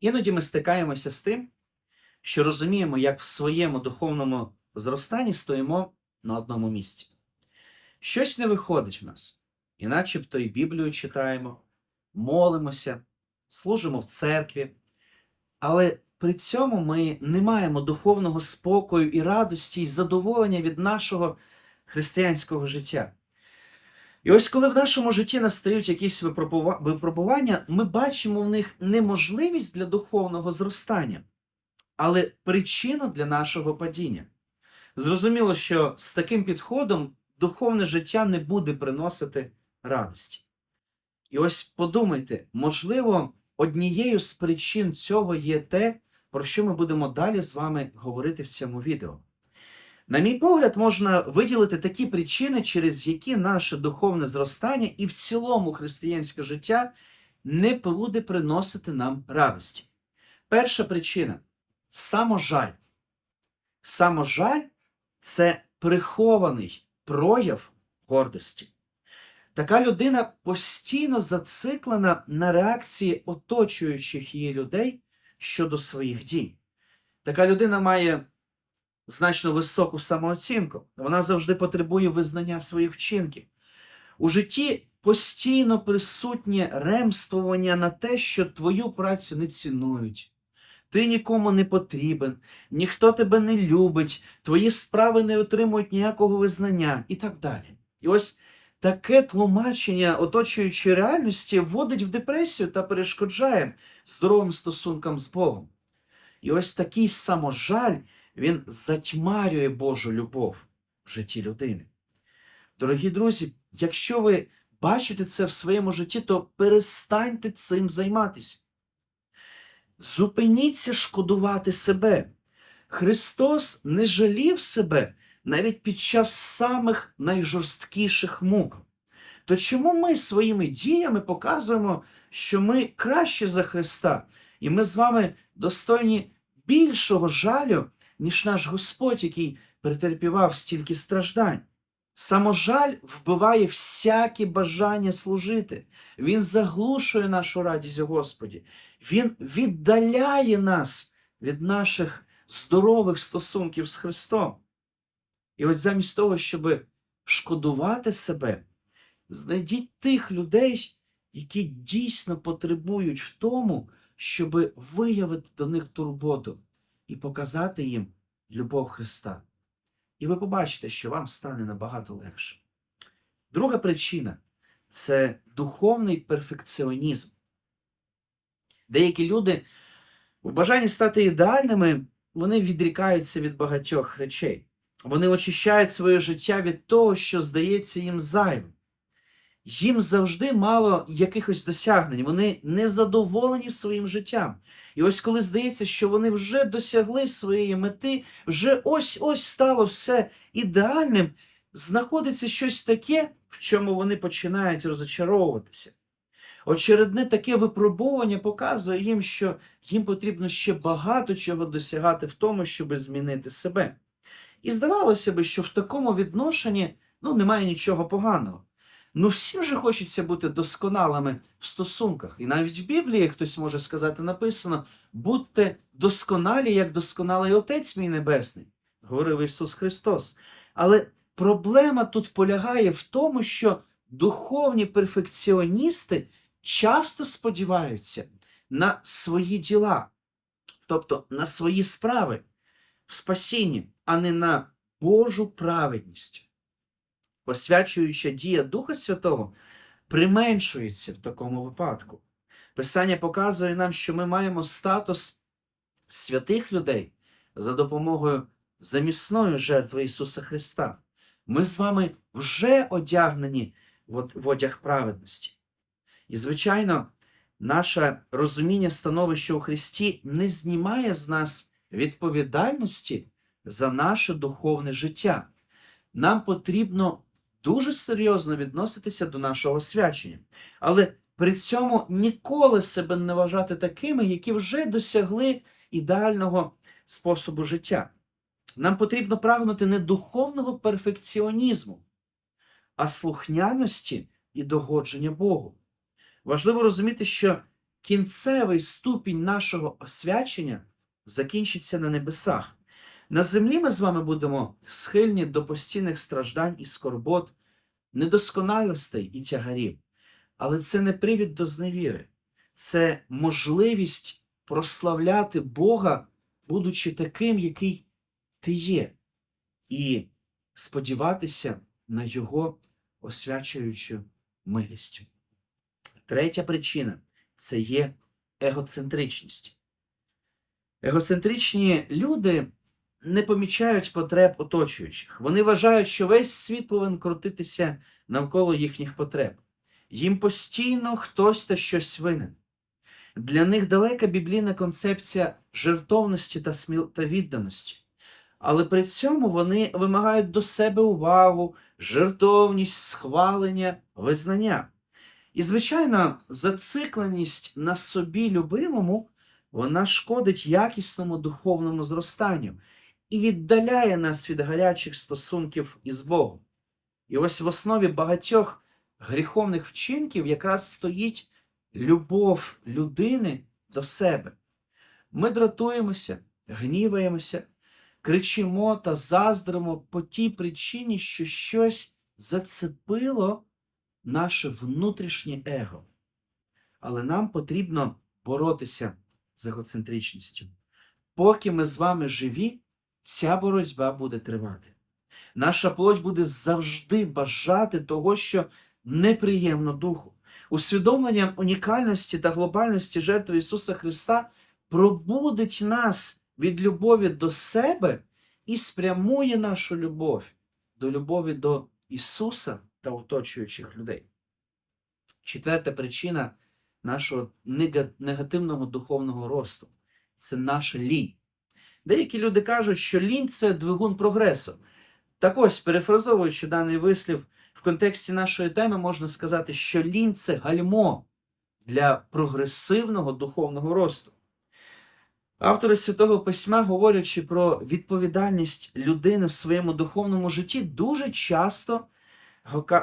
Іноді ми стикаємося з тим, що розуміємо, як в своєму духовному зростанні стоїмо на одному місці. Щось не виходить в нас, і начебто і Біблію читаємо, молимося, служимо в церкві, але при цьому ми не маємо духовного спокою і радості і задоволення від нашого християнського життя. І ось коли в нашому житті настають якісь випробування, ми бачимо в них неможливість для духовного зростання, але причину для нашого падіння. Зрозуміло, що з таким підходом духовне життя не буде приносити радості. І ось подумайте, можливо, однією з причин цього є те, про що ми будемо далі з вами говорити в цьому відео. На мій погляд, можна виділити такі причини, через які наше духовне зростання і в цілому християнське життя не буде приносити нам радості. Перша причина саможаль. Саможаль це прихований прояв гордості. Така людина постійно зациклена на реакції оточуючих її людей щодо своїх дій. Така людина має значно високу самооцінку. Вона завжди потребує визнання своїх вчинків. У житті постійно присутнє ремствування на те, що твою працю не цінують. Ти нікому не потрібен, ніхто тебе не любить, твої справи не отримують ніякого визнання і так далі. І ось таке тлумачення оточуючої реальності вводить в депресію та перешкоджає здоровим стосункам з Богом. І ось такий саможаль він затьмарює Божу любов в житті людини. Дорогі друзі, якщо ви бачите це в своєму житті, то перестаньте цим займатися. Зупиніться шкодувати себе. Христос не жалів себе навіть під час самих найжорсткіших мук. То чому ми своїми діями показуємо, що ми краще за Христа, і ми з вами достойні більшого жалю, ніж наш Господь, який претерпівав стільки страждань? Саможаль вбиває всяке бажання служити. Він заглушує нашу радість Господі. Він віддаляє нас від наших здорових стосунків з Христом. І от замість того, щоб шкодувати себе, знайдіть тих людей, які дійсно потребують в тому, щоб виявити до них турботу і показати їм любов Христа. І ви побачите, що вам стане набагато легше. Друга причина це духовний перфекціонізм. Деякі люди в бажанні стати ідеальними, вони відрікаються від багатьох речей. Вони очищають своє життя від того, що здається їм зайвим. Їм завжди мало якихось досягнень, вони не задоволені своїм життям. І ось коли здається, що вони вже досягли своєї мети, вже ось-ось стало все ідеальним, знаходиться щось таке, в чому вони починають розочаровуватися. Очередне таке випробування показує їм, що їм потрібно ще багато чого досягати в тому, щоб змінити себе. І здавалося би, що в такому відношенні ну, немає нічого поганого. Ну, всім же хочеться бути досконалими в стосунках. І навіть в Біблії хтось може сказати написано: будьте досконалі, як досконалий Отець мій Небесний, говорив Ісус Христос. Але проблема тут полягає в тому, що духовні перфекціоністи часто сподіваються на свої діла, тобто на свої справи в спасінні, а не на Божу праведність. Посвячуюча дія Духа Святого применшується в такому випадку. Писання показує нам, що ми маємо статус святих людей за допомогою замісної жертви Ісуса Христа. Ми з вами вже одягнені в одяг праведності. І, звичайно, наше розуміння становища у Христі не знімає з нас відповідальності за наше духовне життя. Нам потрібно дуже серйозно відноситися до нашого свячення, але при цьому ніколи себе не вважати такими, які вже досягли ідеального способу життя. Нам потрібно прагнути не духовного перфекціонізму, а слухняності і догодження Богу. Важливо розуміти, що кінцевий ступінь нашого освячення закінчиться на небесах. На землі ми з вами будемо схильні до постійних страждань і скорбот, недосконалостей і тягарів. Але це не привід до зневіри, це можливість прославляти Бога, будучи таким, який ти є, і сподіватися на Його освячуючу милість. Третя причина це є егоцентричність. Егоцентричні люди не помічають потреб оточуючих. Вони вважають, що весь світ повинен крутитися навколо їхніх потреб. Їм постійно хтось та щось винен. Для них далека біблійна концепція жертовності та, сміл... та відданості. Але при цьому вони вимагають до себе увагу, жертовність, схвалення, визнання. І, звичайно, зацикленість на собі любимому вона шкодить якісному духовному зростанню і віддаляє нас від гарячих стосунків із Богом. І ось в основі багатьох гріховних вчинків якраз стоїть любов людини до себе. Ми дратуємося, гніваємося, кричимо та заздримо по тій причині, що щось зацепило наше внутрішнє его. Але нам потрібно боротися з егоцентричністю. Поки ми з вами живі, ця боротьба буде тривати. Наша плоть буде завжди бажати того, що неприємно духу. Усвідомлення унікальності та глобальності жертви Ісуса Христа пробудить нас від любові до себе і спрямує нашу любов до любові до Ісуса та оточуючих людей. Четверта причина нашого негативного духовного росту це наша лінь. Деякі люди кажуть, що лінь це двигун прогресу. Так ось, перефразовуючи даний вислів, в контексті нашої теми можна сказати, що лінь це гальмо для прогресивного духовного росту. Автори Святого Письма, говорячи про відповідальність людини в своєму духовному житті, дуже часто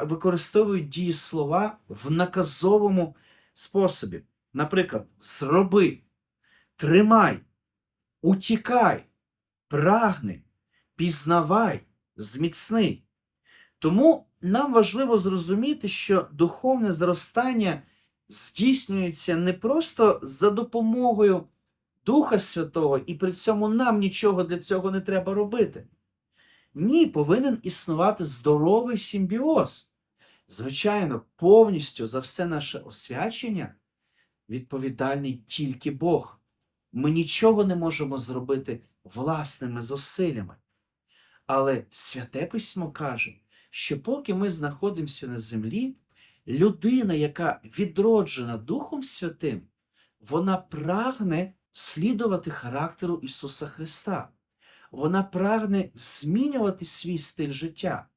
використовують дієслова в наказовому способі. Наприклад, зроби, тримай, утікай, прагни, пізнавай, зміцни. Тому нам важливо зрозуміти, що духовне зростання здійснюється не просто за допомогою Духа Святого, і при цьому нам нічого для цього не треба робити. Ні, повинен існувати здоровий симбіоз. Звичайно, повністю за все наше освячення відповідальний тільки Бог. Ми нічого не можемо зробити власними зусиллями. Але Святе Письмо каже, що поки ми знаходимося на землі, людина, яка відроджена Духом Святим, вона прагне слідувати характеру Ісуса Христа. Вона прагне змінювати свій стиль життя.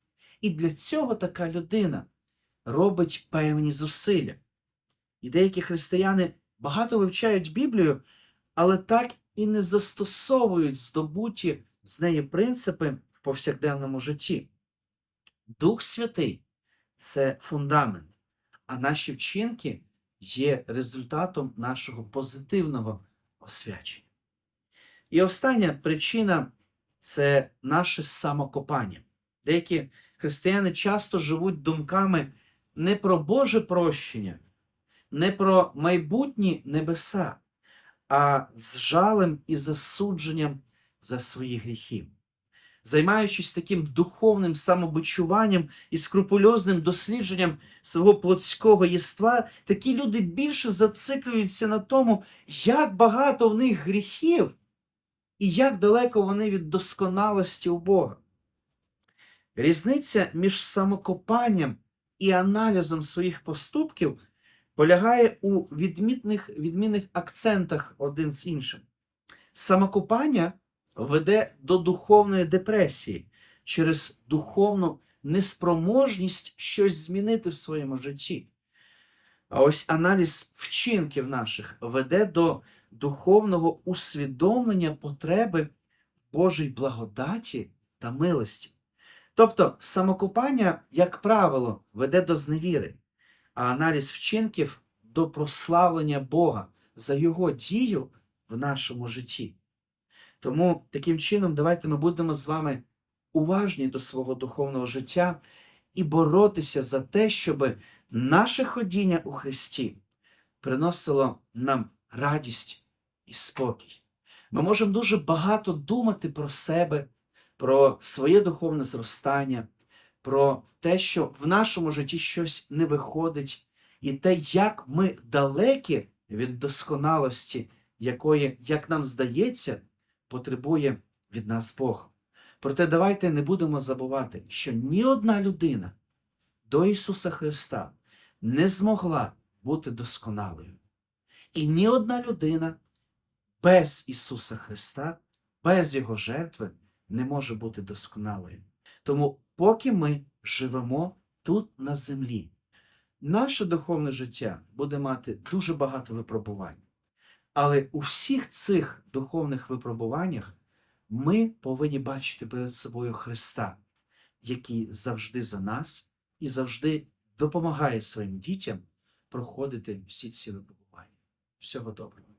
І для цього така людина робить певні зусилля. І деякі християни багато вивчають Біблію, але так і не застосовують здобуті з неї принципи в повсякденному житті. Дух Святий це фундамент, а наші вчинки є результатом нашого позитивного освячення. І остання причина це наше самокопання. Деякі християни часто живуть думками не про Боже прощення, не про майбутні небеса, а з жалем і засудженням за свої гріхи. Займаючись таким духовним самобичуванням і скрупульозним дослідженням свого плотського єства, такі люди більше зациклюються на тому, як багато в них гріхів і як далеко вони від досконалості у Бога. Різниця між самокопанням і аналізом своїх поступків полягає у відмітних, відмінних акцентах один з іншим. Самокопання веде до духовної депресії через духовну неспроможність щось змінити в своєму житті. А ось аналіз вчинків наших веде до духовного усвідомлення потреби Божої благодаті та милості. Тобто самокопання, як правило, веде до зневіри, а аналіз вчинків до прославлення Бога за Його дію в нашому житті. Тому таким чином, давайте ми будемо з вами уважні до свого духовного життя і боротися за те, щоб наше ходіння у Христі приносило нам радість і спокій. Ми можемо дуже багато думати про себе, про своє духовне зростання, про те, що в нашому житті щось не виходить, і те, як ми далекі від досконалості, якої, як нам здається, потребує від нас Бог. Проте давайте не будемо забувати, що ні одна людина до Ісуса Христа не змогла бути досконалою. І ні одна людина без Ісуса Христа, без Його жертви не може бути досконалою. Тому, поки ми живемо тут на землі, наше духовне життя буде мати дуже багато випробувань. Але у всіх цих духовних випробуваннях ми повинні бачити перед собою Христа, який завжди за нас і завжди допомагає своїм дітям проходити всі ці випробування. Всього доброго.